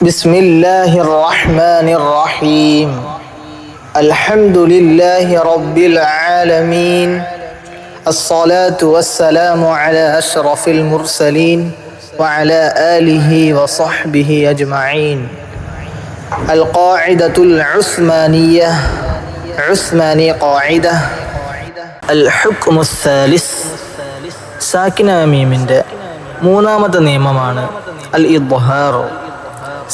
بسم الله الرحمن الرحيم الحمد لله رب العالمين الصلاة والسلام على أشرف المرسلين وعلى آله وصحبه أجمعين القاعدة العثمانية عثماني قاعدة الحكم الثالث സാക്കിന മീമിൻ്റെ മൂന്നാമത്തെ നിയമമാണ് അൽ ഇദ്ഹാറു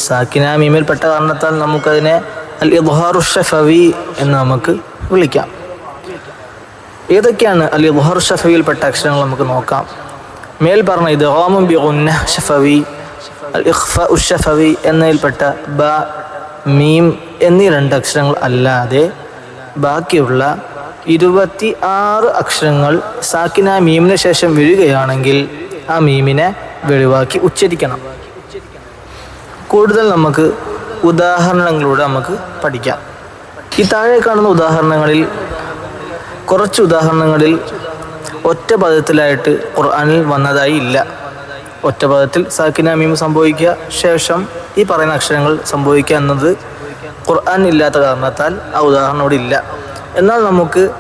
സാക്കിന മീമിൽപ്പെട്ട കാരണത്താൽ നമുക്കതിനെ അൽ ഇദ്ഹാറു ഷഫവി എന്ന് നമുക്ക് വിളിക്കാം. ഏതൊക്കെയാണ് അൽ ഇദ്ഹാറു ഷഫവിയിൽപ്പെട്ട അക്ഷരങ്ങൾ നമുക്ക് നോക്കാം. മേൽ പറഞ്ഞ ഇത് ഓമും ബി ഉന്ന ഷഫവി അൽ ഇഖ്ഫ ഉഷഫവി എന്നതിൽപ്പെട്ട ബ മീം എന്നീ രണ്ട് അക്ഷരങ്ങൾ അല്ലാതെ ബാക്കിയുള്ള ഇരുപത്തി ആറ് അക്ഷരങ്ങൾ സാക്കിന മീമിന് ശേഷം വീഴുകയാണെങ്കിൽ ആ മീമിനെ വെളിവാക്കി ഉച്ചരിക്കണം. കൂടുതൽ നമുക്ക് ഉദാഹരണങ്ങളിലൂടെ നമുക്ക് പഠിക്കാം. ഈ താഴെ കാണുന്ന ഉദാഹരണങ്ങളിൽ കുറച്ച് ഉദാഹരണങ്ങളിൽ ഒറ്റ പദത്തിലായിട്ട് ഖുർആനിൽ വന്നതായി ഇല്ല. ഒറ്റ പദത്തിൽ സാക്കിന സംഭവിക്കുക ശേഷം ഈ പറയുന്ന അക്ഷരങ്ങൾ സംഭവിക്കുക എന്നത് ഖുർആൻ ഇല്ലാത്ത കാരണത്താൽ ആ ഉദാഹരണം ഇല്ല. എന്നാൽ നമുക്ക്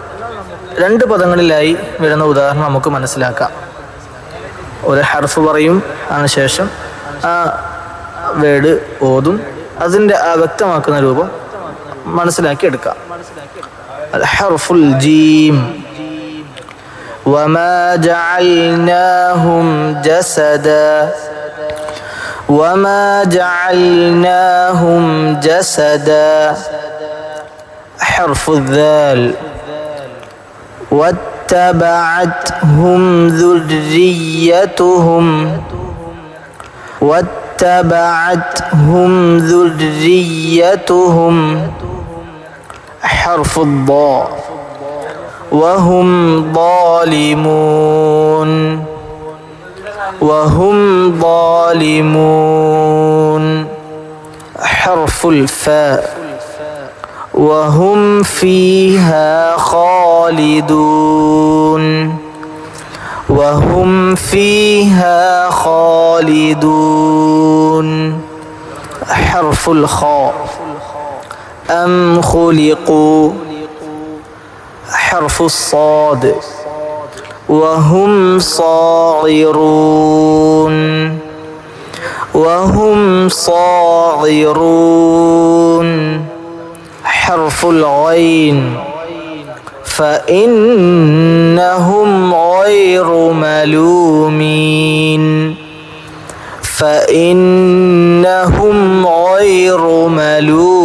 രണ്ട് പദങ്ങളിലായി വരുന്ന ഉദാഹരണം നമുക്ക് മനസ്സിലാക്കാം. ഒരു ഹർഫ് പറയും അതിനുശേഷം ആ വേർഡ് ഓതും അതിൻ്റെ ആ വ്യക്തമാക്കുന്ന രൂപം മനസ്സിലാക്കി എടുക്കാം ഹർഫുൽ ജീം وما جعلناهم جسدا وما جعلناهم جسدا حرف الذال واتبعتهم ذريتهم واتبعتهم ذريتهم حرف الضاء وهم ظالمون وهم ظالمون حرف الفاء وهم فيها خالدون وهم فيها خالدون حرف الخاء. أم خلقوا حرف الصاد وهم صاغرون. وهم صاغرون. حرف الغين فإنهم غير ملومين. فإنهم lalu